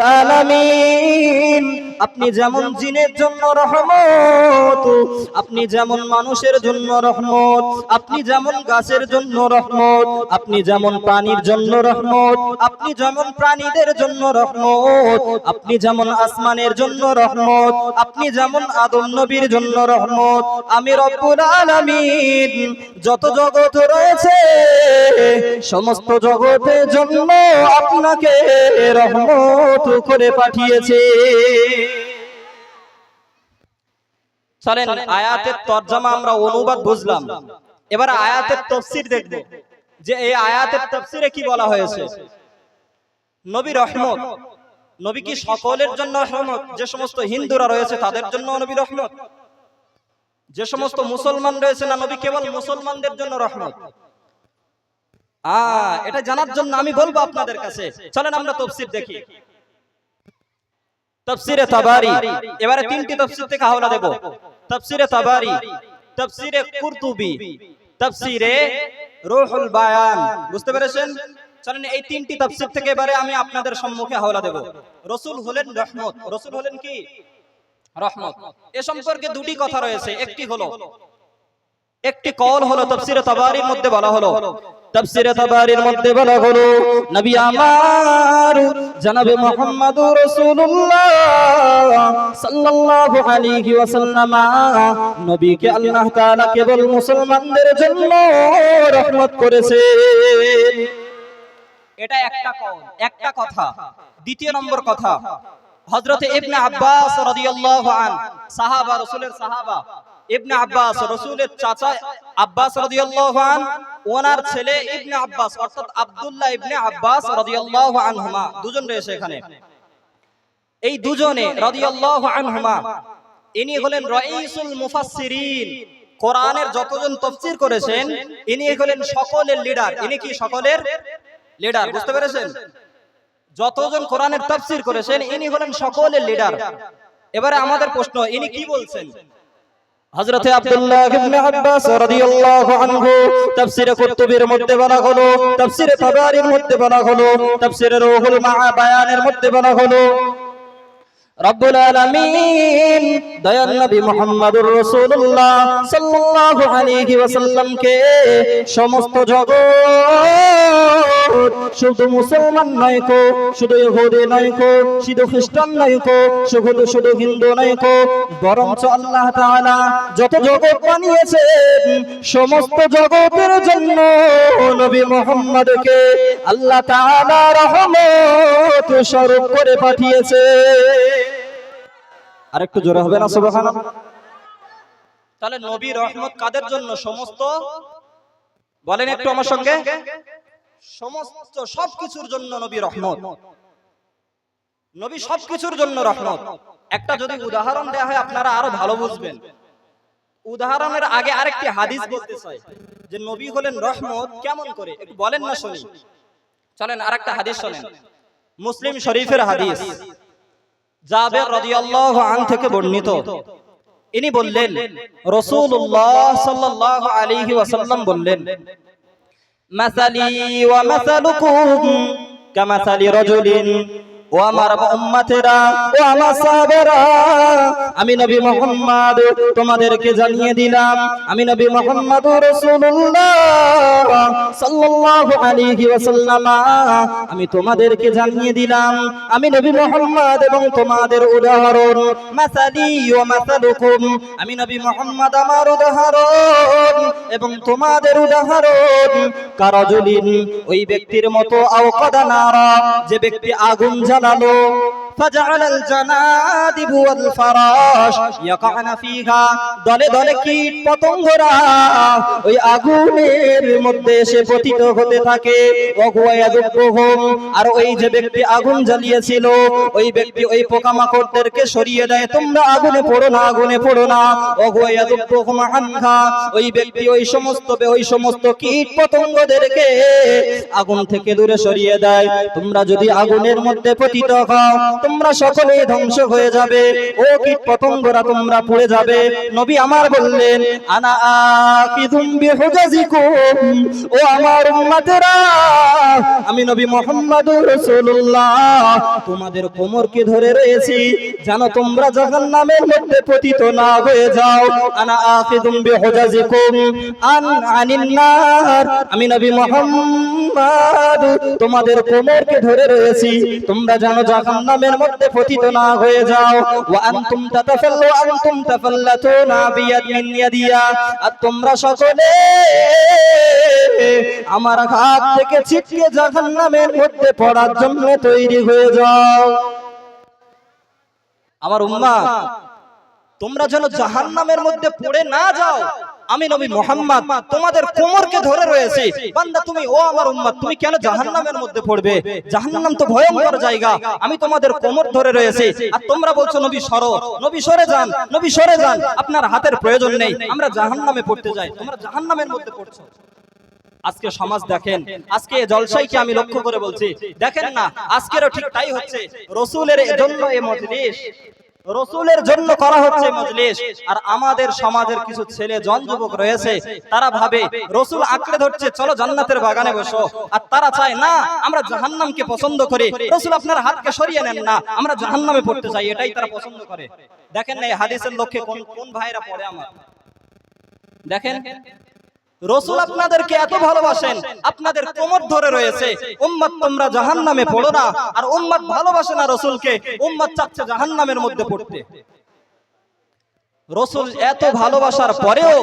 আলামিন। আপনি যেমন জিনের জন্য রহমত, আপনি যেমন মানুষের জন্য রহমত, আপনি যেমন গাছের জন্য রহমত, আপনি যেমন প্রাণীর জন্য রহমত, আপনি যেমন প্রাণীদের জন্য রহমত, আপনি যেমন আসমানের জন্য রহমত, আপনি যেমন আদম নবীর জন্য রহমত। আমি রব্বুল আলামিন, যত জগৎ রয়েছে, সমস্ত জগতের জন্য আপনাকে রহমত করে পাঠিয়েছে। চলেন আয়াতের তরজমা আমরা অনুবাদ বুঝলাম। এবার আয়াতের তফসির দেখব। যে এই আয়াতের তফসিরে কি বলা হয়েছে? নবী রহমত। নবী কি সকলের জন্য রহমত? যে সমস্ত হিন্দুরা রয়েছে তাদের জন্য নবী রহমত। যে সমস্ত মুসলমান রয়েছে না নবী কেবল মুসলমানদের জন্য রহমত। আ এটা জানার জন্য আমি বলব আপনাদের কাছে। চলেন আমরা তফসির দেখি। তফসিরে তাবারি। এবারে তিনটি তফসির থেকে হাওলা দেব। তফসিরে তাবারি, তফসিরে কুরতুবি, তফসিরে রুহুল বায়ান। বুঝতে পেরেছেন? চলেন এই তিনটি তফসির থেকে এবারে আমি আপনাদের সম্মুখে হাওলা দেব। রসুল হলেন রহমত। রসুল হলেন কি? রহমত। এ সম্পর্কে দুটি কথা রয়েছে। একটি হলো, একটি কল হলো তফসিরে তাবারির মধ্যে বলা হলো তফসিরে তাবারির মধ্যে বলা হলো, নবী আমার, জনাবে মুহাম্মদুর রাসূলুল্লাহ সাল্লাল্লাহু আলাইহি ওয়াসাল্লাম, নবীকে আল্লাহ তাআলা কেবল মুসলমানদের জন্য রহমত করেছে। এটা একটা একটা কথা। দ্বিতীয় নম্বর কথা, হযরতে ইবনে আব্বাস রাদিয়াল্লাহু আন সাহাবা, রাসূলের সাহাবা ইবনে আব্বাস, রাসূলের চাচা আব্বাস রাদিয়াল্লাহু আন, ওনার ছেলে ইবনে আব্বাস, অর্থাৎ আব্দুল্লাহ ইবনে আব্বাস রাদিয়াল্লাহু আনহুমা। দুজন রয়েছে এখানে। এই দুজনে রাদিয়াল্লাহু আনহুমা, ইনি হলেন রাইসুল মুফাসসিরিন। কোরআনের যতজন তাফসীর করেছেন, ইনি হলেন সকলের লিডার। ইনি কি সকলের? লিডার, বুঝতে পেরেছেন? যতজন কোরআনের তাফসীর করেছেন, ইনি হলেন সকলের লিডার। এবারে আমাদের প্রশ্ন, ইনি কি বলছেন? হযরতে আব্দুল্লাহ ইবনে আব্বাস রাদিয়াল্লাহু আনহু তাফসীরে কুরতুবির মধ্যে বলা হলো, তাফসীরে তাবারির মধ্যে বলা হলো, তাফসীরে রুহুল মাআ বায়ানের মধ্যে বলা হলো। রব্বুল আলামিন দয়াল নবী মুহাম্মদুর রাসূলুল্লাহ সাল্লাল্লাহু আলাইহি ওয়াসাল্লামকে সমস্ত জগৎ শুধু মুসলমান নয় কো, শুধু ইহুদি নয় কো, শুধু খ্রিস্টান নয় কো, শুধু শুধু হিন্দু নয় কো, বরঞ্চ আল্লাহ তাআলা যত জগৎ বানিয়েছেন, সমস্ত জগতের জন্য নবী মুহাম্মদকে আল্লাহ তাআলা রহমত স্বরূপ করে পাঠিয়েছে। আরেকটু জোরে হবে না সুবহানাল্লাহ? তাহলে নবী রহমত কাদের জন্য? সমস্ত? বলেন একটু আমার সঙ্গে। সমস্ত সবকিছুর জন্য নবী রহমত। নবী সবকিছুর জন্য রহমত। একটা যদি উদাহরণ দেয়া হয় আপনারা আরও ভালো বুঝবেন। উদাহরণের আগে আরেকটি হাদিস বলতে চাই যে নবী হলেন রহমত কেমন করে? একটু বলেন না শুনি। চলেন আরেকটা হাদিস শোনেন। মুসলিম শরীফের হাদিস। জাবের রাদিয়াল্লাহু আন থেকে বর্ণিত। ইনি বললেন, রাসূলুল্লাহ সাল্লাল্লাহু আলাইহি ওয়াসাল্লাম বললেন, মাসালি ওয়া মাসালুকুম কামাসালি রাজুলিন ও আমার উম্মতেরা ও আমার সাহাবারা আমি নবী মুহাম্মদ তোমাদেরকে জানিয়ে দিলাম আমি নবী মুহাম্মদ রাসূলুল্লাহ সাল্লাল্লাহু আলাইহি ওয়াসাল্লাম আমি তোমাদেরকে জানিয়ে দিলাম আমি নবী মুহাম্মদ এবং তোমাদের উদাহরণ মাসালি ওয়া মাসালুকুম আমি নবী মুহাম্মদ আমার উদাহরণ এবং তোমাদের উদাহরণ কারাজুলিন ওই ব্যক্তির মতো আওকাদা নারা যে ব্যক্তি আগুন জ্বালালো فجعل الجنادب والفراش يقعن فيها দলে দলে কীট পতঙ্গরা ওই আগুনের মধ্যে এসে পতিত হতে থাকে ওয়ায়াদুবহুম আর ওই যে ব্যক্তি আগুন জ্বালিয়েছিল ওই ব্যক্তি ওই পোকামাকড়দেরকে সরিয়ে দেয় তোমরা আগুনে পড়ো না আগুনে পড়ো না ওয়ায়াদুবহুম আনহা ওই ব্যক্তি ওই সমস্ত ওই সমস্ত কীট পতঙ্গদেরকে আগুন থেকে দূরে সরিয়ে দেয় তোমরা যদি আগুনের মধ্যে পতিত হও তোমরা সকলে ধ্বংস হয়ে যাবে। ও কীট পতঙ্গরা তোমরা পুড়ে যাবে? নবী আমার বললেন, আনা আকিদুম বিহুজাজিকুম। ও আমার উম্মতেরা, আমি নবী মুহাম্মদুর রাসূলুল্লাহ। তোমাদের কোমরকে ধরে রয়েছি। যেন তোমরা জাহান্নামের মধ্যে পতিত না হয়ে যাও। আনা আকিদুম বিহুজাজিকুম। আন আনিন নার, আমি নবী মুহাম্মদ, তোমাদের কোমরকে ধরে রয়েছি। তোমরা যেন জাহান্নামের মধ্যে পতিত না হয়ে যাও। ওয়া আনতুম তাতাফাল্লু, আনতুম তাফাল্লাতুনা বিয়াদ ইয়াদিয়া। আর তোমরা সকলে আমার হাত থেকে ছিটকে জাহান্নামের মধ্যে পড়ার জন্য তৈরি হয়ে যাও। আমার উম্মা, তোমরা যেন জাহান্নামের মধ্যে পড়ে না যাও আমি নবী মোহাম্মদ তোমাদের কোমরকে ধরে রয়েছে। বান্দা তুমি ও আমার উম্মত তুমি কেন জাহান্নামের মধ্যে পড়বে? জাহান্নাম তো ভয়ঙ্কর জায়গা। আমি তোমাদের কোমর ধরে রয়েছে। আর তোমরা বলছো নবী সরো। নবী সরে। যান। নবী সরে যান। আপনার হাতের প্রয়োজন নেই। আমরা জাহান্নামে পড়তে যাই। তোমরা জাহান্নামের মধ্যে পড়ছো। আজকে সমাজ দেখেন। আজকে জলসাইকে আমি লক্ষ্য করে বলছি? দেখেন না আজকেরও ঠিক তাই হচ্ছে। রসুলের জন্য এই মজলিস। রসুলের জন্য করা হচ্ছে মজলিস। আর আমাদের সমাজের কিছু ছেলে, জন যুবক রয়েছে, তারা ভাবে, রসুল আঁকড়ে ধরছে, চলো জান্নাতের বাগানে বসো। আর তারা চায়, না, আমরা জাহান্নামকে পছন্দ করি। রসুল আপনার হাতকে সরিয়ে নেন না, আমরা জাহান্নামে পড়তে চাই। এটাই তারা পছন্দ করে। দেখেন না, এই হাদিসের লক্ষ্যে কোন কোন ভাইরা পড়ে আমার? দেখেন রসুল আপনাদেরকে এত ভালোবাসেন, আপনাদের কোমর ধরে রয়েছে। উম্মত তোমরা জাহান্নামে পড়ো না, আর উম্মত ভালোবাসে না রসুলকে, উম্মত চাচ্ছে জাহান্নামের মধ্যে পড়তে। রসুল এত ভালোবাসার পরেও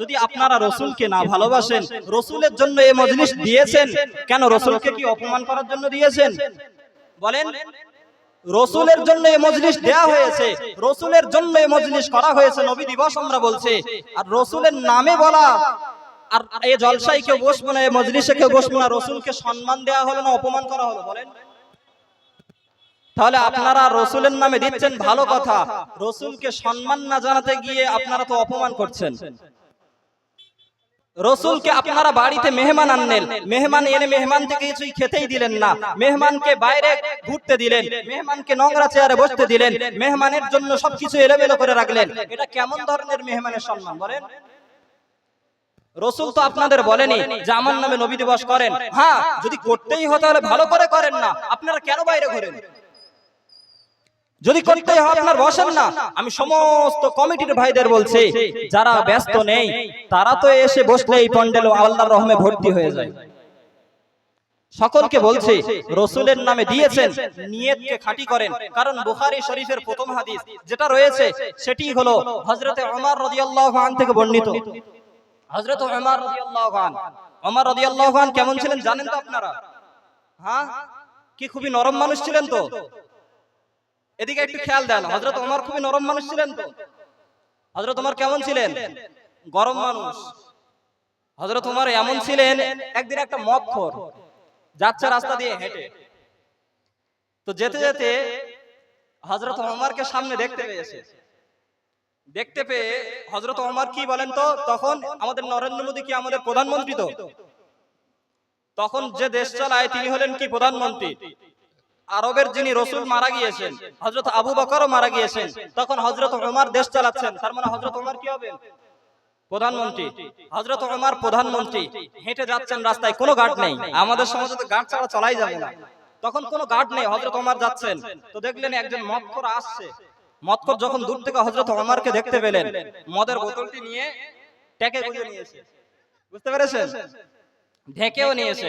যদি আপনারা রসুলকে না ভালোবাসেন, রসুলের জন্য এই মজলিস দিয়েছেন, কেন রসুলকে কি অপমান করার জন্য দিয়েছেন? বলেন, রসুলের জন্য এই মজলিস দেয়া হয়েছে, রসুলের জন্য এই মজলিস করা হয়েছে, নবী দিবস আমরা বলছে, আর রসুলের নামে বলা আর এই জলসায় কেউ বসবো না এই মজলিসে কেউ বসবো না রসুলকে সম্মান দেওয়া হলো না, অপমান করা হলো, বলেন। তাহলে আপনারা রসুলের নামে দিচ্ছেন ভালো কথা, রসুলকে সম্মান না জানাতে গিয়ে আপনারা তো অপমান করছেন। রসুলকে আপনারা বাড়িতে মেহমান আনলেন, মেহমান এনে মেহমান থেকে কিছুই খেতেই দিলেন না, মেহমানকে বাইরে ঘুরতে দিলেন, মেহমানকে নোংরা চেয়ারে বসতে দিলেন, মেহমানের জন্য সবকিছু এলোমেলো করে রাখলেন। এটা কেমন ধরনের মেহমানের সম্মান, বলেন? রসুল তো আপনাদের বলেনি যে আমার নামে নবী দিবস করেন। হ্যাঁ যদি করতেই হয় তাহলে ভালো করে করেন না। আপনারা কেন বাইরে ঘোরেন? যদি করতে হয় আপনার বসেন না। আমি সমস্ত কমিটির ভাইদের বলছি যারা ব্যস্ত নেই তারা তো এসে বসলে এই পন্ডেল আল্লাহর রহমে ভর্তি হয়ে যায়। সকলকে বলছে রসুলের নামে দিয়েছেন নিয়তকে খাঁটি করেন। কারণ বুখারী শরীফের প্রথম হাদিস যেটা রয়েছে সেটি হলো হযরতে ওমর রাদিয়াল্লাহু আন থেকে বর্ণিত। হযরত ওমর রাদিয়াল্লাহু আন ওমর রাদিয়াল্লাহু আন কেমন ছিলেন জানেন তো আপনারা? হ্যাঁ? কি খুবই নরম মানুষ ছিলেন তো? এদিকে একটু খেয়াল দেন হযরত ওমর খুবই নরম মানুষ ছিলেন তো? হযরত ওমর কেমন ছিলেন? গরম মানুষ। হজরত ওমর এমন ছিলেন একদিন একটা মদখোর যাচ্ছে রাস্তা দিয়ে হেঁটে। তো যেতে যেতে হযরত ওমরকে সামনে দেখতে পেয়েছে। দেখতে পেয়ে হজরত ওমর কি বলেন তো? তখন আমাদের নরেন্দ্র মোদী কি আমাদের প্রধানমন্ত্রী তো? তখন যে দেশ চালায় তিনি হলেন কি প্রধানমন্ত্রী? আরবের যিনি রসুল মারা গিয়েছেন হজরত আবু বকরও মারা গিয়েছেন তখন হজরত ওমর দেশ চালাচ্ছেন তার মানে হজরত ওমর কি হবে প্রধানমন্ত্রী হজরত ওমর প্রধানমন্ত্রী হেঁটে যাচ্ছেন রাস্তায় কোনো গার্ড নেই। আমাদের সমাজে তো গার্ড ছাড়া চলাই যাবে না। তখন কোনো গার্ড নেই হজরত ওমর যাচ্ছেন। তো দেখলেন একজন মদখোর আসছে। মদখোর যখন দূর থেকে হজরত ওমরকে দেখতে পেলেন মদের বোতলটি নিয়ে ট্যাকে গুঁজে নিয়েছে। বুঝতে পেরেছেন? ঢেকেও নিয়েছে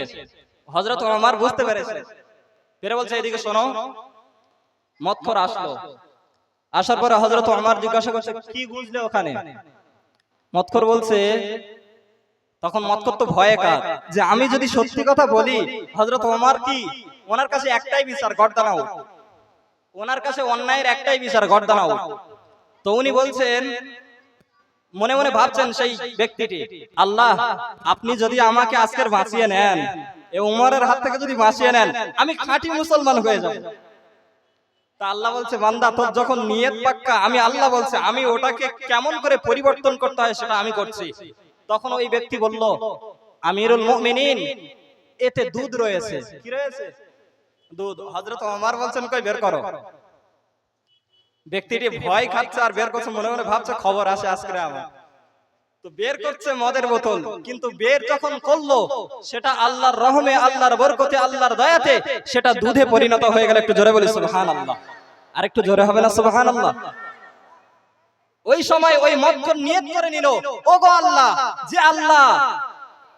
হজরত ওমর বুঝতে পেরেছে। ফিরে বলছে এদিকে শোনো। মৎখর আসলো। আসার পরে হজরত আমার জিজ্ঞাসা করছে কি বুঝলে ওখানে? মৎখর বলছে তখন মৎখর তো ভয়ে কার যে আমি যদি সত্যি কথা বলি হজরত ওমর কি? ওনার কাছে একটাই বিচার গর্দানাও। ওনার কাছে অন্যায়ের একটাই বিচার গর্দানাও তো উনি বলছেন, মনে মনে ভাবছেন সেই ব্যক্তিটি, আল্লাহ, আপনি যদি আমাকে আজকের বাঁচিয়ে নেন, এ উমরের হাত থেকে যদি বাঁচিয়ে নেন, আমি খাঁটি মুসলমান হয়ে যাব। তা আল্লাহ বলছে, বান্দা, তোর যখন নিয়ত পাক্কা, আমি আল্লাহ বলছে, আমি ওটাকে কেমন করে পরিবর্তন করতে হয় সেটা আমি করছি। তখন ওই ব্যক্তি বলল, আমিরুল মুমিনিন, এতে দুধ রয়েছে। কি রয়েছে? দুধ। ওমর বলছেন কই বের করো। ব্যক্তিটি ভয় খাচ্ছে আর বের করছে মনে মনে ভাবছে খবর আসে আজকে আমার তো বের করছে মদের বোতল কিন্তু বের যখন করল সেটা আল্লাহর রহমে আল্লাহর বরকতে আল্লাহর দয়াতে সেটা দুধে পরিণত হয়ে গেল একটু জোরে বলি সুবহান আল্লাহ আর একটু জোরে হবে না সুবহান আল্লাহ ওই সময় ওই মদখন নিয়ত করে নিল ও গো আল্লাহ যে আল্লাহ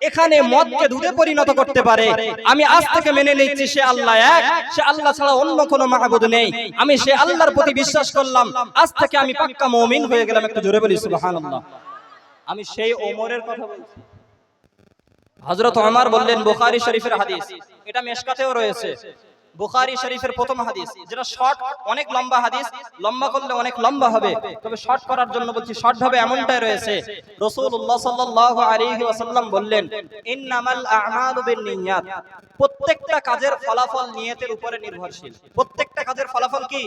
এখানে মদকে দুধে পরিণত করতে পারে। আমি আজ থেকে মেনে নিচ্ছি সে আল্লাহ এক সে আল্লাহ ছাড়া অন্য কোনো মাহবুদ নেই। আমি সে আল্লাহর প্রতি বিশ্বাস করলাম। আজ থেকে আমি পাক্কা মমিন হয়ে গেলাম একটু জোরে বলি সুবহানাল্লাহ। আমি সেই ওমরের কথা বলছি। হযরত ওমর বললেন বুখারী শরীফের হাদিস। এটা মেশকাতেও রয়েছে। বুখারী শরীফের প্রথম হাদিস, যেটা শর্ট অনেক লম্বা হাদিস, লম্বা করলে অনেক লম্বা হবে, তবে শর্ট করার জন্য বলছি শর্ট হবে এমনটাই রয়েছে। রাসূলুল্লাহ সাল্লাল্লাহু আলাইহি ওয়াসাল্লাম বললেন, ইন্নামাল আ'মালু প্রত্যেকটা কাজের ফলাফল নিয়তের উপরে নির্ভরশীল। প্রত্যেকটা কাজের ফলাফল কি?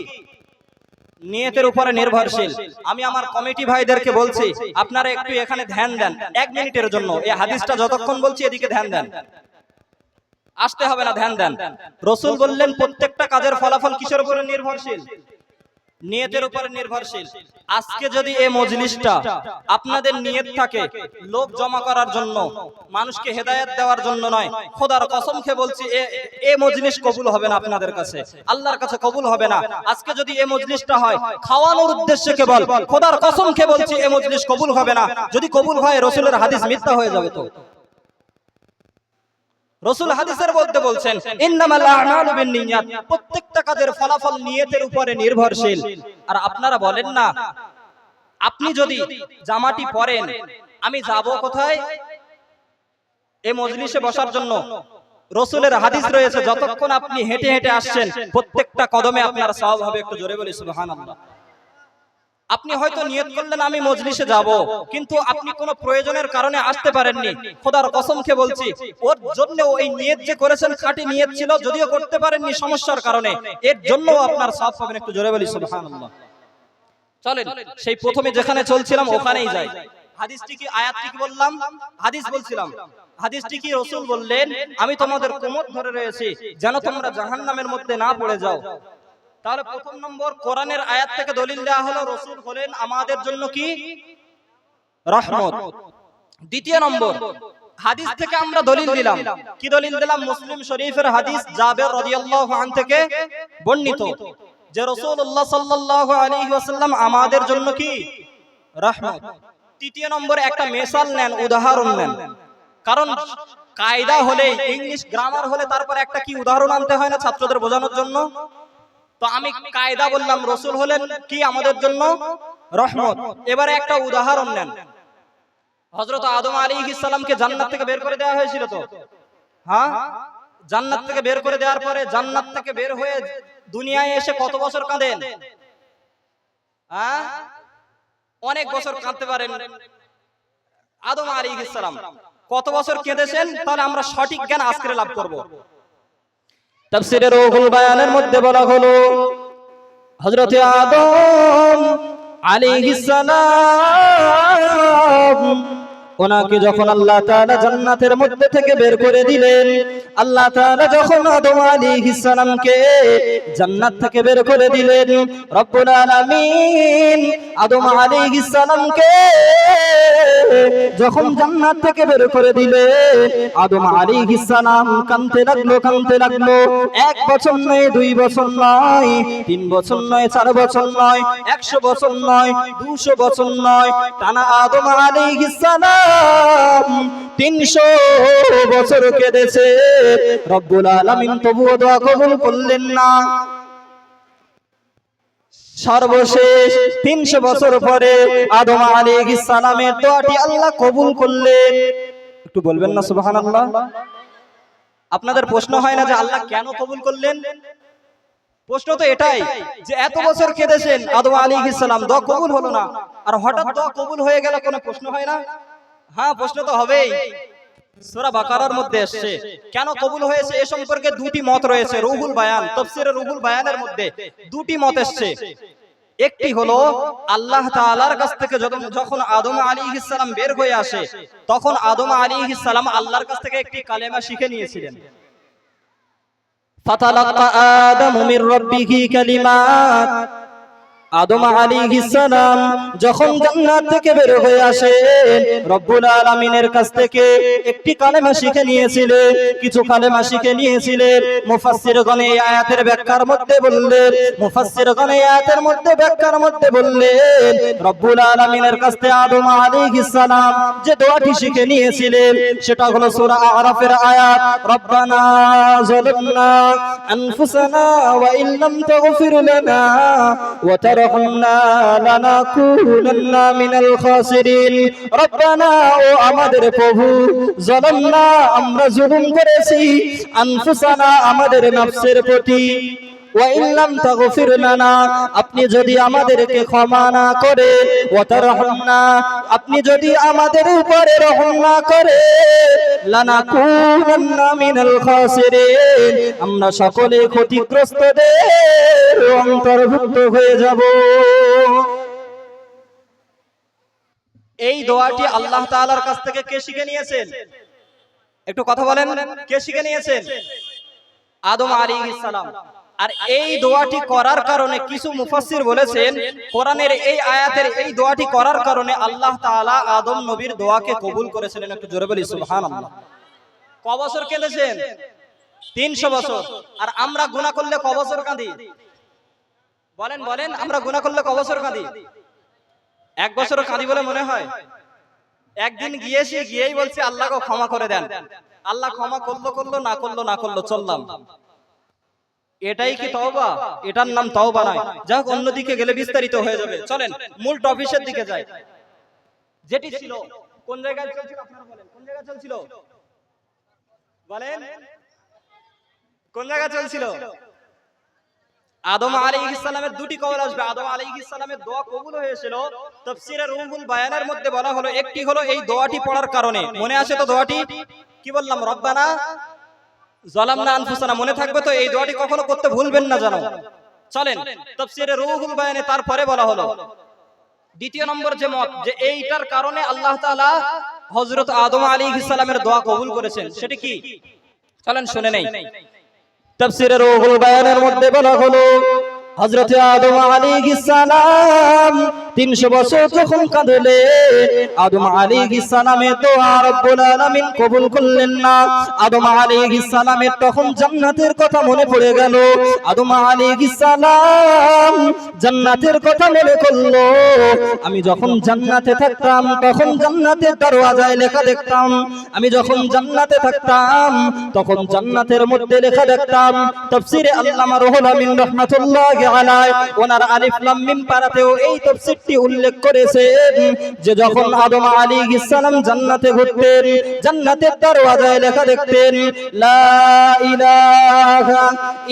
নিয়তের উপরে নির্ভরশীল। আমি আমার কমিটি ভাইদেরকে বলছি, আপনারা একটু এখানে ধ্যান দেন, এক মিনিটের জন্য। এই হাদিসটা যতক্ষণ বলছি এদিকে ধ্যান দেন। আসতে হবে না ধ্যান দেন রসুল বললেন প্রত্যেকটা কাজের ফলাফল কিসের উপরে নির্ভরশীল? নিয়তের উপরে নির্ভরশীল। আজকে যদি এই মজলিসটা আপনাদের নিয়ত থাকে লোক জমা করার জন্য মানুষকে হেদায়েত দেওয়ার জন্য নয় খোদার কসম খেয়ে বলছি এ মজলিস কবুল হবে না আপনাদের কাছে। আল্লাহর কাছে কবুল হবে না। আজকে যদি এই মজলিসটা হয় খাওয়ানোর উদ্দেশ্যে কেবল খোদার কসম খেয়ে বলছি এই মজলিস কবুল হবে না। যদি কবুল হয় রসুলের হাদিস মিথ্যা হয়ে যাবে তো। রসুল হাদিসের মধ্যে বলছেন ইন্নামাল আ'মালু বিন্নিয়াত প্রত্যেকটা কাজের ফলাফল নিয়তের উপরে নির্ভরশীল। আর আপনারা বলেন না আপনি যদি জামাটি পরেন আমি যাব কোথায়? এই মজলিসে বসার জন্য রসুলের হাদিস রয়েছে যতক্ষণ আপনি হেঁটে হেঁটে আসছেন প্রত্যেকটা কদমে আপনার সওয়াব হবে। একটু জোরে বলি সুবহানাল্লাহ। আপনি হয়তো নিয়ত করলেন আমি মজলিসে যাব কিন্তু আপনি কোনো প্রয়োজনের কারণে আসতে পারেননি। খোদার কসমকে বলছি ওর জন্য ওই নিয়ত যে করেছেন খাঁটি নিয়ত ছিল যদিও করতে পারেননি সমস্যার কারণে। এর জন্য আপনার সওয়াব পাবেন একটু জোরে বলি সুবহানাল্লাহ। চলেন সেই প্রথমে যেখানে চলছিলাম ওখানেই যাই। হাদিসটি কি আয়াতটি কি বললাম? হাদিস বলছিলাম। হাদিসটি কি রসুল বললেন? আমি তোমাদের কোমর ধরে রয়েছি যেন তোমরা জাহান্নামের মধ্যে না পড়ে যাও। তাহলে প্রথম নম্বর কোরআনের আয়াত থেকে দলিল দেওয়া হলো, রসুল হলেন আমাদের জন্য কি? রহমত। দ্বিতীয় নম্বর, হাদিস থেকে আমরা দলিল দিলাম। কি দলিল দিলাম? মুসলিম শরীফের হাদিস জাবের রাদিয়াল্লাহু থেকে বর্ণিত যে রাসূলুল্লাহ সাল্লাল্লাহু আলাইহি ওয়াসাল্লাম আমাদের জন্য কি? রহমত। তৃতীয় নম্বরে একটা মেসাল নেন, উদাহরণ নেন। কারণ কায়দা হলে, ইংলিশ গ্রামার হলে তারপরে একটা কি উদাহরণ আনতে হয় না ছাত্রদের বোঝানোর জন্য? তো আমি কায়দা বললাম, রসুল হলেন কি আমাদের জন্য? রহমত। এবারে একটা উদাহরণ নেন। হজরত আদম আলী ইসলামকে জান্নাত থেকে বের করে দেওয়া হয়েছিল তো? হ্যাঁ? জান্নাত থেকে বের করে দেওয়ার পরে জান্নাত থেকে বের হয়ে দুনিয়ায় এসে কত বছর কাঁদেন? হ্যাঁ? অনেক বছর কাঁদতে পারেন। আদম আলী ইসলাম কত বছর কেঁদেছেন? তাহলে আমরা সঠিক জ্ঞান আজকে লাভ করব। তাফসিরে রুহুল বায়ানের মধ্যে বলা হলো হযরতে আদম আলাইহিস সালাম ওনাকে যখন আল্লাহ তাআলা জান্নাতের মধ্যে থেকে বের করে দিলেন, আল্লাহ তাআলা যখন আদম আলাইহিস সালামকে জান্নাত থেকে বের করে দিলেন, রব্বুল আলামিন, আদম আলাইহিস সালামকে যখন জান্নাত থেকে বের করে দিলে, আদম আলাইহিস সালাম কাঁদতে লাগল কাঁদতে লাগল। এক বছর নয়, দুই বছর নয়, তিন বছর নয়, চার বছর নয়, একশো বছর নয়, দুশো বছর নয়, টানা আদম আলাইহিস সালাম তিনশো বছর কেঁদেছে। রব্বুল আলামিন তবুও দোয়া কবুল করলেন না। সর্বশেষ তিনশো বছর পরে আদম আলাইহিস সালামের দোয়াটি আল্লাহ কবুল করলেন। একটু বলবেন না, সুবহানাল্লাহ? আপনাদের প্রশ্ন হয় না যে আল্লাহ কেন কবুল করলেন? প্রশ্ন তো এটাই যে এত বছর কেঁদেছেন আদম আলাইহিস সালাম, দোয়া কবুল হলো না। আর হঠাৎ দোয়া কবুল হয়ে গেল, কোনো প্রশ্ন হয় না? হ্যাঁ প্রশ্ন তো হবেই। সূরা বাকারার মধ্যে এসেছে। কেন কবুল হয়েছে? এ সম্পর্কে দুটি মত রয়েছে। রুহুল বায়ান, তাফসীরে রুহুল বায়ানের মধ্যে দুটি মত এসেছে। একটি হলো, আল্লাহ তাআলার কাছ থেকে যখন আদম আলাইহিস সালাম বের হয়ে আসে, তখন আদম আলাইহিস সালাম আল্লাহর কাছ থেকে একটি কালেমা শিখে নিয়েছিলেন। ফাতালাক্কা আদম মির রাব্বিহি কালিমাত। আদম সালাম যখন জান্নাত থেকে বের হয়ে আসেন, রব্বুল কাছ থেকে একটি কালেমা শিখে নিয়েছিলেন, কিছু কালেমা শিখে নিয়েছিলেন। মুফাসসিরগণ এই আয়াতের ব্যাখ্যার মধ্যে বললেন আয়াতের মধ্যে ব্যাখ্যার মধ্যে বললেন, রব্বুল কাছ থেকে আদম আলাইহিস সালাম যে দোয়াটি শিখে নিয়েছিলেন, সেটা হলো সূরা আরাফের আয়াত, রব্বানা আনফুসানা ওয়া তাগফির লানা ওয়া তারহামনা লানাকুনান্না মিনাল الخاسرين. ربنا ও আমাদের প্রভু যালামনা আমরা জুলুম করেছি। আনফুসানা আমাদের নফসের প্রতি। আপনি যদি আমাদেরকে ক্ষমা না করে আপনি যদি আমাদের উপরে রহম না করে আমরা সকলে ক্ষতিগ্রস্তদের অন্তর্ভুক্ত হয়ে যাব। এই দোয়াটি আল্লাহ তাআলার কাছ থেকে কে শিখে নিয়েছেন? একটু কথা বলেন, কে শিখে নিয়েছেন? আদম আলাইহিস সালাম। আর এই দোয়াটি করার কারণে কিছু মুফাসসির বলেছেন, কোরআনের এই আয়াতের এই দোয়াটি করার কারণে আল্লাহ তাআলা আদম নবীর দোয়াকে কবুল করেছিলেন একটু জোরে বলি ক বছর কেঁদেছেন? তিনশো বছর। আর আমরা গুনাহ করলে ক বছর কাঁদি? বলেন বলেন, আমরা গুনাহ করলে ক বছর কাঁদি? এক বছর কাঁদি বলে মনে হয়? একদিন গিয়েছি, গিয়েই বলছি, আল্লাহকে ক্ষমা করে দেন। আল্লাহ ক্ষমা করল করল, না করল না করল, চললাম। এটাই কি তওবা? এটার নাম তওবা নয় যাক অন্যদিকে গেলে বিস্তারিত হয়ে যাবে। চলেন মূল টপিকের দিকে যাই। যেটি ছিল কোন জায়গায় চলছিল আপনারা বলেন? কোন জায়গায় চলছিল? বলেন। কোন জায়গায় চলছিল? আদম আলাইহিস সালামের দুটি কওল আসবে। আদম আলাইহিস সালামের দোয়া কবুল হয়েছিল। তাফসীরের রুহুল বায়ানের মধ্যে বলা হলো একটি হলো এই দোয়াটি পড়ার কারণে। মনে আছে তো দোয়াটি? কি বললাম রব্বানা? জালামনা আনফুসানা মনে থাকবে তো এই দোয়াটি কখনো করতে ভুলবেন না জানো। চলেন তাফসীরের রুহুল বায়ানে তারপরে বলা হলো। দ্বিতীয় নম্বর যে মত যে এইটার কারণে আল্লাহ তাআলা হযরত আদম আলাইহিস সালামের দোয়া কবুল করেছেন সেটি কি? চলেন শুনে নেই। তাফসীরের রুহুল বায়ানের মধ্যে বলা হলো হযরত আদম আলাইহিস সালাম 300 বছর যখন কাঁদলে, আদম আলাইহিস সালামের দোয়া রব্বুল আলামিন কবুল করলেন না। আদম আলাইহিস সালামের তখন জান্নাতের কথা মনে পড়ে গেল। আদম আলাইহিস সালাম জান্নাতের কথা মনে করল। আমি যখন জান্নাতে থাকতাম, তখন জান্নাতের দরওয়াজায় লেখা দেখতাম। আমি যখন জান্নাতে থাকতাম, তখন জান্নাতের মধ্যে লেখা দেখতাম, তাফসীরে আল্লামা রুহুল আমিন রাহমাতুল্লাহি আলাইহি, ওনার আলিফ লাম মিম পারাতেও এই তাফসীরটি উল্লেখ করেছেন যে যখন আদম আলী ইসলাম জান্নাতে ঘুরতেন, জান্নাতের দরওয়াজায় লেখা দেখতেন, লা ইলাহা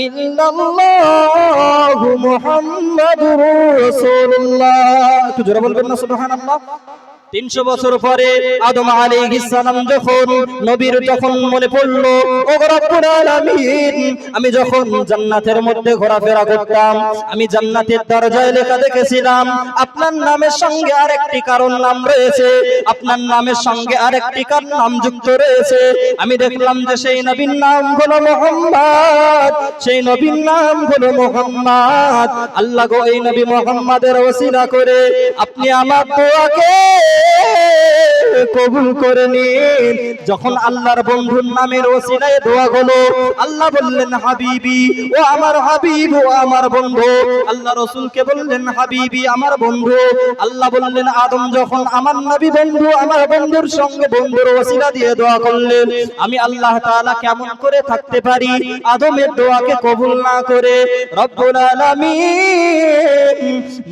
ইল্লাল্লাহু মুহাম্মাদুর রাসূলুল্লাহ। একটু জোরে বলবেন না, সুবহানাল্লাহ? তিনশো বছর পরে আদম আলাইহিস সালাম যখন নবীর তখন মনে পড়ল ও আমি যখন জান্নাতের মধ্যে ঘোরাফেরা করতাম, আমি জান্নাতের দরজায় লেখা দেখেছিলাম, আপনার নামের সঙ্গে আরেকটি কারণ নাম রয়েছে, আপনার নামের সঙ্গে আরেকটি কার নাম যুক্ত রয়েছে। আমি দেখলাম যে সেই নবীর নাম হলো মোহাম্মদ, সেই নবীর নাম হলো মোহাম্মদ। আল্লাহ গো, এই নবী মোহাম্মদের ওসিলা করে আপনি আমার দোয়াকে কবুল করে নিন। যখন আল্লাহর বন্ধুর নামের ওসিলায় দোয়া হলো, আল্লাহ বললেন, হাবিবি, ও আমার হাবিব, ও আমার বন্ধু। আল্লাহ রসুলকে বললেন, হাবিবি, আমার বন্ধু। আল্লাহ বললেন, আদম যখন আমার নবী বন্ধু, আমার বন্ধুর সঙ্গে বন্ধুর ওসিলা দিয়ে দোয়া করলেন, আমি আল্লাহ তাআলা কেমন করে থাকতে পারি? আদমের দোয়াকে কবুল না করে রব্বুল আলামিন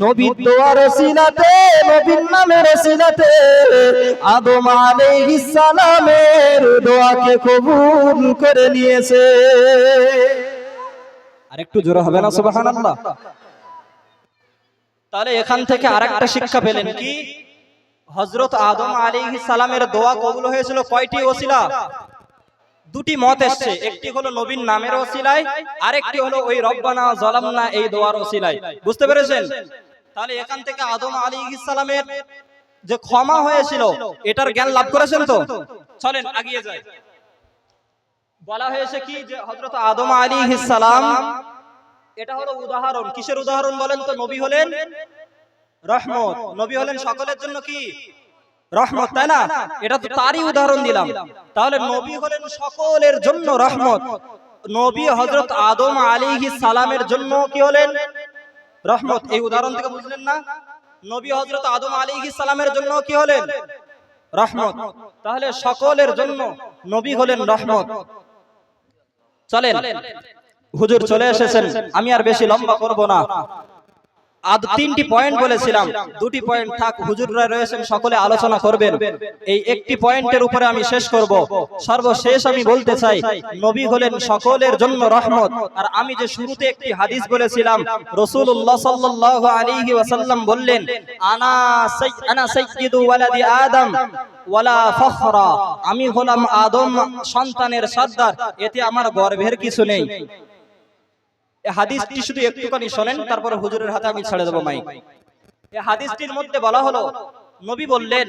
নবীর দোয়ার ওসিলাতে, নবীর নামের ওসিলাতে আদম আলাইহিস সালামের দোয়াকে কবুল করে নিয়েছে। আরেকটু জোরে হবে না, সুবহানাল্লাহ? তাহলে এখান থেকে আরেকটা শিক্ষা পেলেন কি? হযরত আদম আলাইহিস সালামের দোয়া কবুল হয়েছিল কয়টি ওসিলা? দুটি মত এসছে, একটি হলো নবীন নামের ওসিলায়, আরেকটি হলো ওই রব্বানা জালামনা এই দোয়ার ওসিলায়। বুঝতে পেরেছেন? তাহলে এখান থেকে আদম আলাইহিস সালামের যে ক্ষমা হয়েছিল এটার জ্ঞান লাভ করেছেন তো? চলেন আগিয়ে যাই। বলা হয়েছে কি যে হযরত আদম আলাইহিস সালাম এটা হলো উদাহরণ। কিসের উদাহরণ বলেন তো? নবী হলেন রহমত। নবী হলেন সকলের জন্য কি? রহমত তাই না? এটা তো তারই উদাহরণ দিলাম। তাহলে নবী হলেন সকলের জন্য রহমত। নবী হযরত আদম আলাইহিস সালামের জন্য কি হলেন? রহমত। এই উদাহরণ থেকে বুঝলেন না? নবী হজরত আদম আলী সালামের জন্য কি হলেন? রহমত। তাহলে সকলের জন্য নবী হলেন রহমত। চলেন। হুজুর চলে এসেছেন। আমি আর বেশি লম্বা করব না। তিনটি পয়েন্ট বলেছিলাম। দুটি পয়েন্ট থাক, হুজুররা রয়েছেন, সকলে আলোচনা করবেন। এই একটি পয়েন্টের উপরে আমি শেষ করব। সর্বশেষ আমি বলতে চাই, নবী হলেন সকলের জন্য রহমত। আর আমি যে শুরুতে একটি হাদিস বলেছিলাম, রাসূলুল্লাহ সাল্লাল্লাহু আলাইহি ওয়াসাল্লাম বললেন, আনা আনা আদম ওয়ালা আমি হলাম আদম সন্তানের সর্দার এতে আমার গর্বের কিছু নেই। হাদিসটি শুধু একটুখানি শোনেন, তারপর হুজুরের হাতে আমি ছেড়ে দেবো মাইক। এই হাদিসটির মধ্যে বলা হলো, নবী বললেন,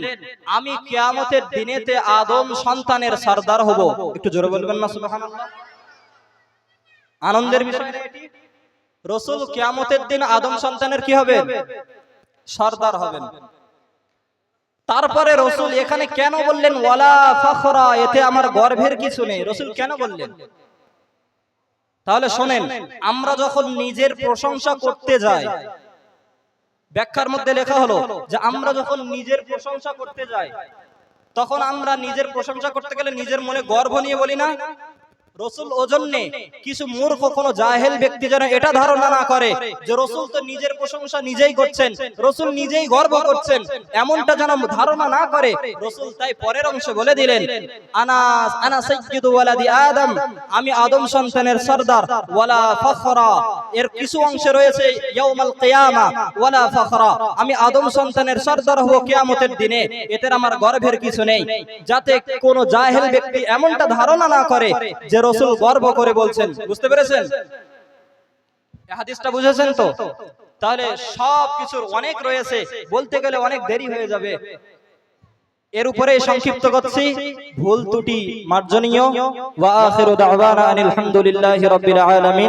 আমি কিয়ামতের দিনেতে আদম সন্তানের সর্দার হব। একটু জোরে বলবেন না আনন্দের বিষয় রসুল কিয়ামতের দিন আদম সন্তানের কি হবে? সর্দার হবেন। তারপরে রসুল এখানে কেন বললেন, ওয়ালা ফখরা এতে আমার গর্ভের কিছু নেই। রসুল কেন বললেন? তাহলে শোনেন আমরা যখন নিজের প্রশংসা করতে যাই ব্যাখ্যার মধ্যে লেখা হলো যে আমরা যখন নিজের প্রশংসা করতে যাই তখন আমরা নিজের প্রশংসা করতে গেলে নিজের মনে গর্ব নিয়ে বলি না? রসুল ওজন্যে কিছু মূর্খ কোন জাহেল ব্যক্তি যেন এটা ধারণা না করে যে রসুল তো নিজের প্রশংসা নিজেই করছেন। রসুল নিজেই গর্ব করছেন। এমনটা যেন ধারণা না করে। রসুল তাই পরের অংশে বলে দিলেন আনাস আনা সাইয়্যিদু ওয়ালাদি আদম। আমি আদম সন্তানের সর্দার। ওয়ালা ফখরা। এর কিছু অংশে রয়েছে ইয়াউমাল কিয়ামা। ওয়ালা ফখরা। আমি আদম সন্তানের সর্দার হব কিয়ামতের দিনে। এতে আমার গর্বের কিছু নেই। যাতে কোন জাহেল ব্যক্তি এমনটা ধারণা না করে যে রসুল গর্ব করে বলছেন। বুঝতে পেরেছেন? হাদিসটা বুঝেছেন তো? তাহলে সব কিছুর অনেক রয়েছে। বলতে গেলে অনেক দেরি হয়ে যাবে। এর উপরে সংক্ষিপ্ত করছি। ভুল ত্রুটি মার্জনীয়। ওয়া আখিরু দাওয়ানা রাব্বিল আলামিন।